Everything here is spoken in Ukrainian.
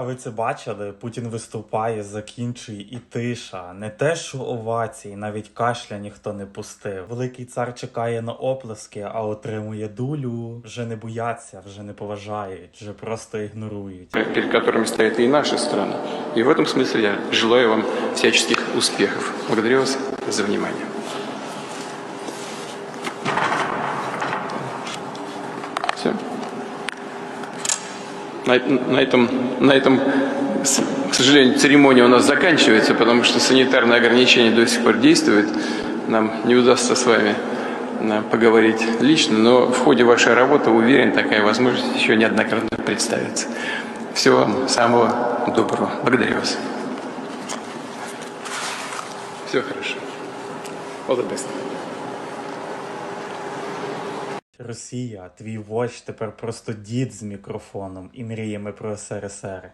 А ви це бачили? Путін виступає, закінчує і тиша. Не те, що овації, навіть кашля ніхто не пустив. Великий цар чекає на оплески, а отримує дулю. Вже не бояться, вже не поважають, вже просто ігнорують. перед которыми стоят и наши страны. И в этом смысле я желаю вам всяческих успехов. Благодарю вас за внимание. На, на этом, на этом, к сожалению, церемония у нас заканчивается, потому что санитарные ограничения до сих пор действуют. Нам не удастся с вами э, поговорить лично, но в ходе вашей работы, уверен, такая возможность еще неоднократно представится. Всего вам самого доброго. Благодарю вас. Все хорошо. All the best. Росія, твій вождь тепер просто дід з мікрофоном і мріями про СРСР.